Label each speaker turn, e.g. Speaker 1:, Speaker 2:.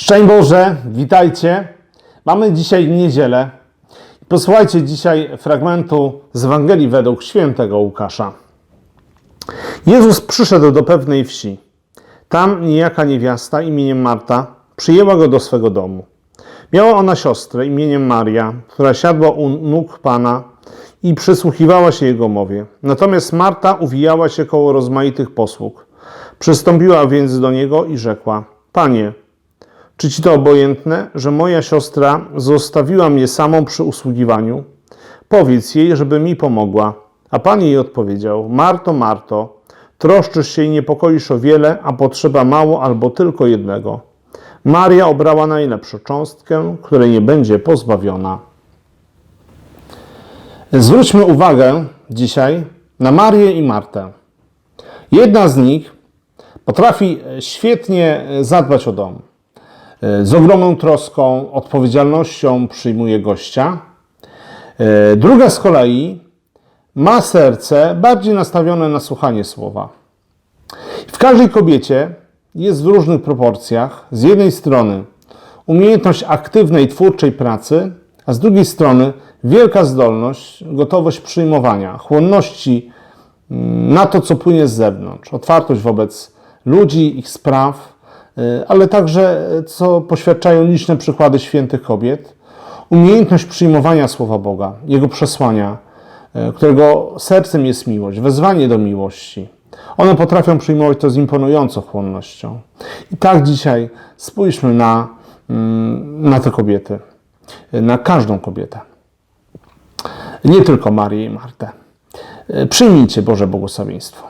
Speaker 1: Szczęść Boże, witajcie. Mamy dzisiaj niedzielę. Posłuchajcie dzisiaj fragmentu z Ewangelii według świętego Łukasza. Jezus przyszedł do pewnej wsi. Tam niejaka niewiasta imieniem Marta przyjęła go do swego domu. Miała ona siostrę imieniem Maria, która siadła u nóg Pana i przysłuchiwała się Jego mowie. Natomiast Marta uwijała się koło rozmaitych posług. Przystąpiła więc do Niego i rzekła, Panie, czy ci to obojętne, że moja siostra zostawiła mnie samą przy usługiwaniu? Powiedz jej, żeby mi pomogła. A Pan jej odpowiedział: Marto, Marto, troszczysz się i niepokoisz o wiele, a potrzeba mało albo tylko jednego. Maria obrała najlepszą cząstkę, której nie będzie pozbawiona. Zwróćmy uwagę dzisiaj na Marię i Martę. Jedna z nich potrafi świetnie zadbać o dom z ogromną troską, odpowiedzialnością przyjmuje gościa. E, Druga z kolei ma serce bardziej nastawione na słuchanie słowa. W każdej kobiecie jest w różnych proporcjach. Z jednej strony umiejętność aktywnej, twórczej pracy, a z drugiej strony wielka zdolność, gotowość przyjmowania, chłonności mm, na to, co płynie z zewnątrz, otwartość wobec ludzi, ich spraw, ale także, y, co poświadczają liczne przykłady świętych kobiet, umiejętność przyjmowania Słowa Boga, Jego przesłania, y, którego sercem jest miłość, wezwanie do miłości. One potrafią przyjmować to z imponującą chłonnością. I tak dzisiaj spójrzmy na, mm, na te kobiety, na każdą kobietę. Nie tylko Marię i Martę. Przyjmijcie Boże błogosławieństwo.